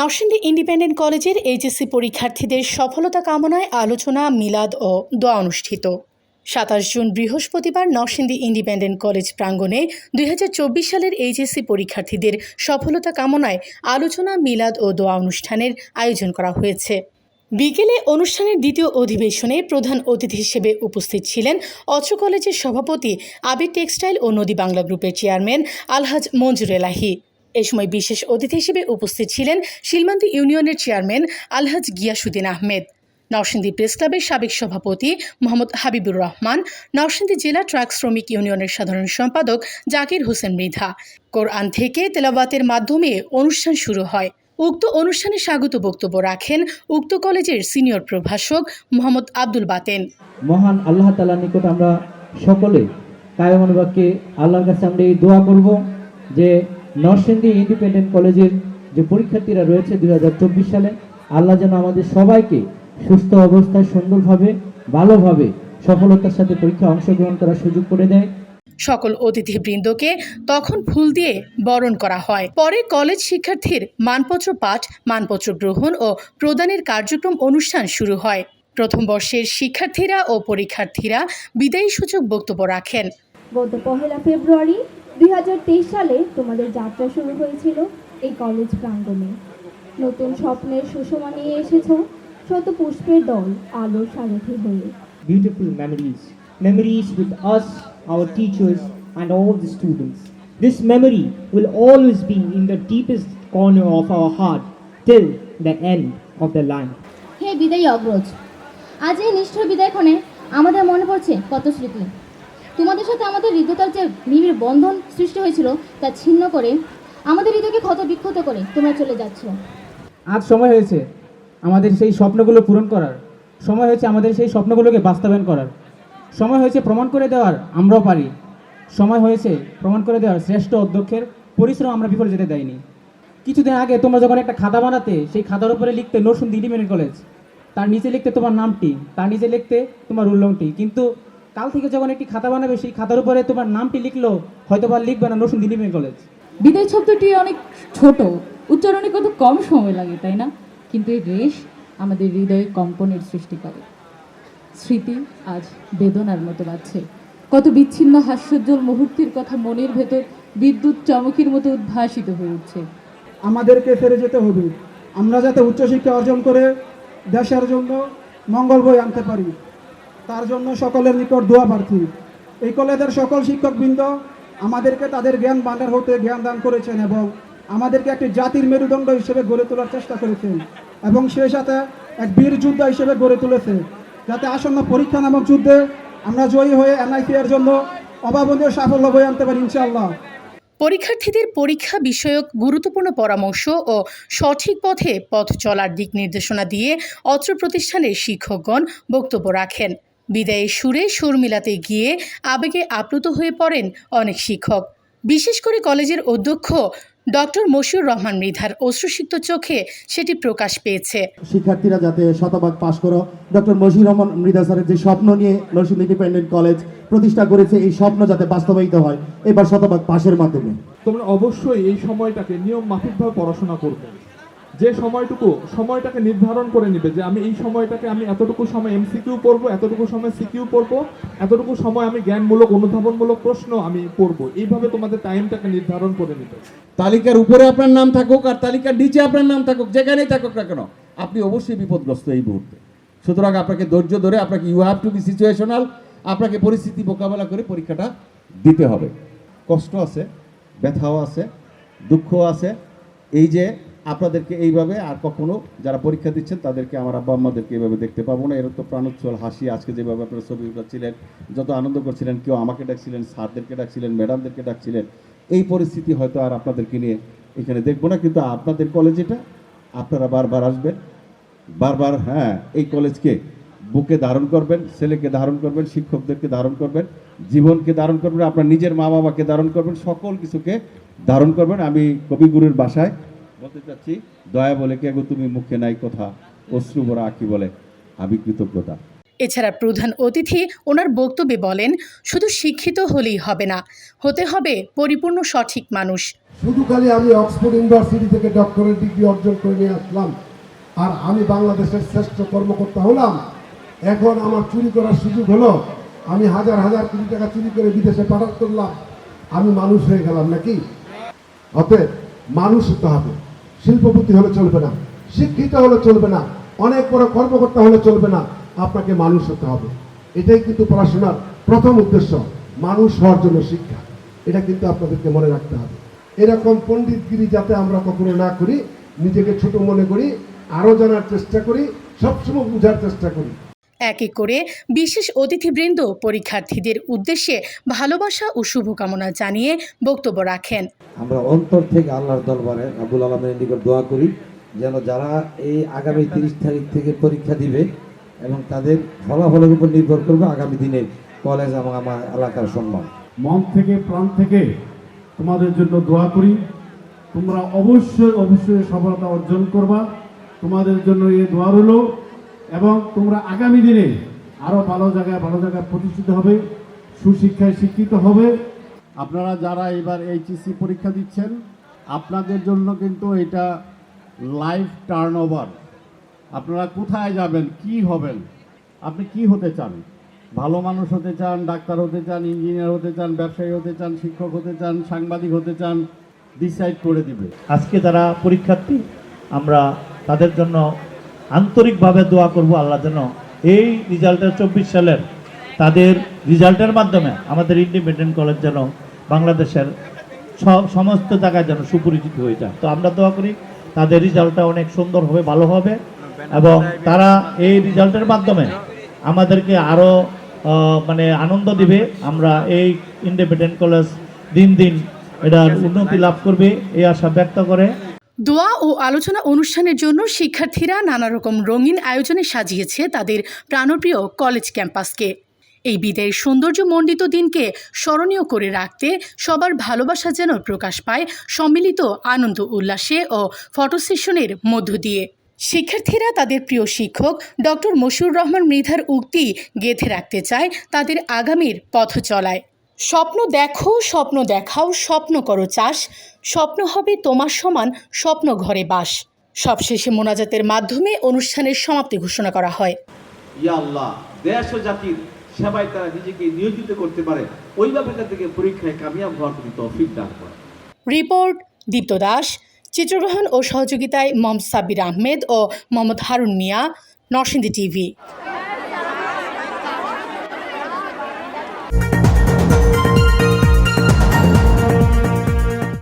Narsingdi independent কলেজের HSC পরীক্ষার্থীদের সফলতা কামনায় আলোচনা, মিলাদ ও দোয়া অনুষ্ঠিত। সাতাশ জুন বৃহস্পতিবার নরসিংদী ইন্ডিপেন্ডেন্ট কলেজ প্রাঙ্গণে দুই হাজার চব্বিশ সালের এইচএসসি পরীক্ষার্থীদের সফলতা কামনায় আলোচনা, মিলাদ ও দোয়া অনুষ্ঠানের আয়োজন করা হয়েছে। বিকেলে অনুষ্ঠানের দ্বিতীয় অধিবেশনে প্রধান অতিথি হিসেবে উপস্থিত ছিলেন অত্র কলেজের সভাপতি আবির টেক্সটাইল ও নদী বাংলা গ্রুপের চেয়ারম্যান আলহাজ মঞ্জুর এলাহি। এ সময় বিশেষ অতিথি হিসেবে উপস্থিত ছিলেন শিলমান্দি ইউনিয়নের চেয়ারম্যান আলহাজ গিয়াসুদ্দিন আহমেদ, নরসিংদী প্রেস ক্লাবের সাবেক সভাপতি মোহাম্মদ হাবিবুর রহমান, নরসিংদী জেলা ট্রাক শ্রমিক ইউনিয়নের সাধারণ সম্পাদক জাকির হোসেন মৃধা। কোরআন থেকে তেলাবাতের মাধ্যমে অনুষ্ঠান শুরু হয়। উক্ত অনুষ্ঠানে স্বাগত বক্তব্য রাখেন উক্ত কলেজের সিনিয়র প্রভাষক মোহাম্মদ আব্দুল বাতেন। মহান আল্লাহ তালার নিকট আমরা সকলে কায়মনোবাক্যে আল্লাহর কাছে আমরা এই দোয়া করব যে নরসিংদী ইন্ডিপেন্ডেন্ট কলেজের যে পরীক্ষার্থীরা রয়েছে দুই হাজার চব্বিশ সালে আল্লাহ যেন আমাদের সবাইকে সুস্থ অবস্থায় সুন্দরভাবে ভালোভাবে সফলতার সাথে পরীক্ষায় অংশগ্রহণ করার সুযোগ করে দেয়। সকল অতিথিবৃন্দকে তখন ফুল দিয়ে বরণ করা হয়। পরে কলেজ শিক্ষার্থীর মানপত্র পাঠ মানপত্র গ্রহণ ও প্রদানের কার্যক্রম অনুষ্ঠান শুরু হয়। প্রথম বর্ষের শিক্ষার্থীরা ও পরীক্ষার্থীরা বিদায়ী সূচক বক্তব্য রাখেন। গত পহেলা ফেব্রুয়ারি দুই হাজার তেইশ সালে তোমাদের যাত্রা শুরু হয়েছিল এই কলেজ প্রাঙ্গণে। নতুন স্বপ্নের সুষমা নিয়ে এসেছ শত পুষ্পের দল আলোর সারথি হয়ে। Beautiful memories memories with us our teachers and all the students this memory will always be in the deepest corner of our heart till the end of the line হে বিদায়ী অগ্রজ আজ এই নিষ্ঠুর বিদায়খানে আমাদের মনে পড়ছে কত স্মৃতি তোমাদের সাথে আমাদের হৃদয়তার যে নিবিড় বন্ধন সৃষ্টি হয়েছিল তা ছিন্ন করে আমাদের হৃদয়কে ক্ষত বিক্ষত করে তোমরা চলে যাচ্ছ। আজ সময় হয়েছে আমাদের সেই স্বপ্নগুলো পূরণ করার। সময় হয়েছে আমাদের সেই স্বপ্নগুলোকে বাস্তবায়ন করার। সময় হয়েছে প্রমাণ করে দেওয়ার, আমরাও পারি। সময় হয়েছে প্রমাণ করে দেওয়ার, শ্রেষ্ঠ অধ্যক্ষের পরিশ্রম আমরা বিফলে যেতে দেয়নি। কিছুদিন আগে তোমরা যখন একটা খাতা বানাতে, সেই খাতার উপরে লিখতে নরসুন ইন্ডিপেন্ডেন্ট কলেজ, তার নিচে লিখতে তোমার নামটি, তার নিচে লিখতে তোমার উল্লংটি, কিন্তু কাল থেকে যখন একটি খাতা বানাবে সেই খাতার উপরে তোমার নামটি লিখলো হয়তো বা লিখবে না নরসুন ইন্ডিপেন্ডেন্ট কলেজ। বিদায় শব্দটি অনেক ছোট উচ্চারণে কত কম সময় লাগে তাই না? কিন্তু এই রেশ আমাদের হৃদয়ে কম্পনের সৃষ্টি করে। স্মৃতি আজ বেদনার মতো লাগছে। কত বিচ্ছিন্ন হাস্যোজ্জ্বল মুহূর্তের কথা মনের ভেতর বিদ্যুৎ চমকের মতো উদ্ভাসিত হয়ে উঠছে। আমাদেরকে ফেরে যেতে হবে। আমরা যাতে উচ্চশিক্ষা অর্জন করে দেশের জন্য মঙ্গল বই আনতে পারি। তার জন্য সকলের নিকট দোয়া প্রার্থী। এই কলেজের সকল শিক্ষকবৃন্দ আমাদেরকে তাদের জ্ঞান ভাণ্ডার হতে জ্ঞান দান করেছেন এবং আমাদেরকে একটি জাতির মেরুদণ্ড হিসেবে গড়ে তোলার চেষ্টা করেছেন এবং সেই সাথে এক বীর যোদ্ধা হিসেবে গড়ে তুলেছে। যাতে আসন্ন পরীক্ষা নামক যুদ্ধে আমরা জয়ী হয়ে এনআইপি এর জন্য অভাবনীয় সাফল্য বয়ে আনতে পারি ইনশাআল্লাহ। পরীক্ষার্থীদের পরীক্ষা বিষয়ক গুরুত্বপূর্ণ পরামর্শ ও সঠিক পথে পথ চলার দিক নির্দেশনা দিয়ে অত্র প্রতিষ্ঠানের শিক্ষকগণ বক্তব্য রাখেন। বিদায়ে সুরে সুর মিলাতে গিয়ে আবেগে আপ্লুত হয়ে পড়েন অনেক শিক্ষক। বিশেষ করে কলেজের অধ্যক্ষ ডক্টর মশিউর রহমান মৃধার অশ্রুসিক্ত চোখে সেটি প্রকাশ পেয়েছে। শিক্ষার্থীরা যাতে শতভাগ পাশ করো ডক্টর মশিউর রহমান মৃধা স্যারের যে স্বপ্ন নিয়ে নরসিংদী ইন্ডিপেন্ডেন্ট কলেজ প্রতিষ্ঠা করেছে এই স্বপ্ন যাতে বাস্তবায়িত হয় এবার শতভাগ পাশের মাধ্যমে। তোমরা অবশ্যই এই সময়টাকে নিয়ম মাফিকভাবে পড়াশোনা করবে। যে সময়টুকু সময়টাকে নির্ধারণ করে নিবে যে আমি এই সময়টাকে আমি এতটুকু সময় এমসিকিউ পড়ব, এতটুকু সময় সিকিউ পড়ব, এতটুকু সময় আমি জ্ঞানমূলক, অনুধাবনমূলক প্রশ্ন আমি পড়ব। এইভাবে তোমাদের টাইমটাকে নির্ধারণ করে নিবে। তালিকার উপরে আপনার নাম থাকুক আর তালিকার নিচে আপনার নাম থাকুক, যেখানেই থাকুক না কেন, আপনি অবশ্যই বিপদগ্রস্ত এই মুহূর্তে। সুতরাং আপনাকে ধৈর্য ধরে, আপনাকে you have to be situational আপনাকে পরিস্থিতি মোকাবেলা করে পরীক্ষাটা দিতে হবে। কষ্ট আছে, ব্যথাও আছে দুঃখ আছে, এই যে আপনাদেরকে এইভাবে আর কখনো যারা পরীক্ষা দিচ্ছেন, তাদেরকে আমার আব্বা আম্মাদেরকে এইভাবে দেখতে পাবো না। এর তো প্রাণোচ্ছল হাসি আজকে যেভাবে আপনারা ছবি উঠাচ্ছিলেন যত আনন্দ করছিলেন, কেউ আমাকে ডাকছিলেন, স্যারদেরকে ডাকছিলেন, ম্যাডামদেরকে ডাকছিলেন, এই পরিস্থিতি হয়তো আর আপনাদেরকে নিয়ে এখানে দেখব না। কিন্তু আপনাদের কলেজ এটা, আপনারা বারবার আসবেন, বারবার হ্যাঁ এই কলেজকে বুকে ধারণ করবেন, ছেলেকে ধারণ করবেন, শিক্ষকদেরকে ধারণ করবেন, জীবনকে ধারণ করবেন, আপনার নিজের মা বাবাকে ধারণ করবেন, সকল কিছুকে ধারণ করবেন। আমি কবিগুরুর বাসায় বলতে চাচ্ছি দয়া বলে কে গো তুমি মুখে নাই কথা অশ্রু ভরা আঁকি বলে আমি কৃতজ্ঞতা। এছাড়া প্রধান অতিথি ওনার বক্তব্যে বলেন শুধু শিক্ষিত হলেই হবে না হতে হবে পরিপূর্ণ সঠিক মানুষ। শুধু খালি আমি অক্সফোর্ড ইউনিভার্সিটি থেকে ডক্টরেট ডিগ্রি অর্জন করে নিয়ে আসলাম আর আমি বাংলাদেশের শ্রেষ্ঠ কর্মকর্তা হলাম। এখন আমার চুরি করার সুযোগ হলো আমি হাজার হাজার কোটি টাকা চুরি করে বিদেশে পাঠাত করলাম আমি মানুষ হয়ে গেলাম নাকি? অতএব মানুষ হতে হবে। শিল্পপতি হলে চলবে না, শিক্ষিত হলে চলবে না, অনেক বড় কর্মকর্তা হলে চলবে না, আপনাকে মানুষ হতে হবে। এটাই কিন্তু পড়াশোনার প্রথম উদ্দেশ্য, মানুষ হওয়ার জন্য শিক্ষা। এটা কিন্তু আপনাদেরকে মনে রাখতে হবে। এরকম পণ্ডিতগিরি যাতে আমরা কখনো না করি, নিজেকে ছোট মনে করি আরও জানার চেষ্টা করি, সবসময় বোঝার চেষ্টা করি। এক এক করে বিশেষ অতিথিবৃন্দ পরীক্ষার্থীদের উদ্দেশ্যে ভালোবাসা ও শুভকামনা জানিয়ে বক্তব্য রাখেন। আমরা অন্তর থেকে আল্লাহর দরবারে আবুল আলমের নিকট দোয়া করি যেন যারা এই আগামী তিরিশ তারিখ থেকে পরীক্ষা দিবে এবং তাদের ফলাফলের উপর নির্ভর করবে আগামী দিনের কলেজ এবং আমার এলাকার সম্মান। মন থেকে প্রাণ থেকে তোমাদের জন্য দোয়া করি। তোমরা অবশ্যই অবশ্যই সফলতা অর্জন করবা। তোমাদের জন্য এই দোয়া রইল। এবং তোমরা আগামী দিনে আরও ভালো জায়গায় ভালো জায়গায় প্রতিষ্ঠিত হবে, সুশিক্ষায় শিক্ষিত হবে। আপনারা যারা এবার এইচএসসি পরীক্ষা দিচ্ছেন, আপনাদের জন্য কিন্তু এটা লাইফ টার্ন ওভার আপনারা কোথায় যাবেন, কি হবেন? আপনি কি হতে চান? ভালো মানুষ হতে চান, ডাক্তার হতে চান ইঞ্জিনিয়ার হতে চান, ব্যবসায়ী হতে চান, শিক্ষক হতে চান, সাংবাদিক হতে চান ডিসাইড করে দিবে। আজকে যারা পরীক্ষার্থী, আমরা তাদের জন্য আন্তরিকভাবে দোয়া করব আল্লাহ যেন এই রেজাল্টের চব্বিশ সালের তাদের রেজাল্টের মাধ্যমে আমাদের ইন্ডিপেন্ডেন্ট কলেজ যেন বাংলাদেশের সব সমস্ত জায়গায় যেন সুপরিচিত হয়ে যায়। তো আমরা দোয়া করি তাদের রেজাল্টটা অনেক সুন্দর হবে, ভালো হবে এবং তারা এই রেজাল্টের মাধ্যমে আমাদেরকে আরও মানে আনন্দ দিবে। আমরা এই ইন্ডিপেন্ডেন্ট কলেজ দিন দিন এটার উন্নতি লাভ করবে, এই আশা ব্যক্ত করে। দোয়া ও আলোচনা অনুষ্ঠানের জন্য শিক্ষার্থীরা নানা রকম রঙিন আয়োজনে সাজিয়েছে তাদের প্রাণপ্রিয় কলেজ ক্যাম্পাসকে। এই বিদায়ের সৌন্দর্যমণ্ডিত দিনকে স্মরণীয় করে রাখতে সবার ভালোবাসা যেন প্রকাশ পায় সম্মিলিত আনন্দ উল্লাসে ও ফটো সেশনের মধ্য দিয়ে। শিক্ষার্থীরা তাদের প্রিয় শিক্ষক ডক্টর মশিউর রহমান মৃধার উক্তি গেঁথে রাখতে চায় তাদের আগামীর পথ চলায় স্বপ্ন দেখো স্বপ্ন দেখাও স্বপ্ন করো চাষ। স্বপ্ন হবে তোমার সমান স্বপ্ন ঘরে বাস। সবশেষে মোনাজাতের মাধ্যমে অনুষ্ঠানের সমাপ্তি ঘোষণা করা হয়। ইয়া আল্লাহ দেশ ও জাতির সেবায় তারা নিজেকে নিয়োজিত করতে পারে। ওইভাবে তাদেরকে পরীক্ষায় কামিয়াব হওয়ার তৌফিক দান করে। রিপোর্ট দীপ্ত দাস। চিত্রগ্রহণ ও সহযোগিতায় মোহাম্মদ সাব্বির আহমেদ ও মোহাম্মদ হারুন মিয়া নরসিংদী টিভি।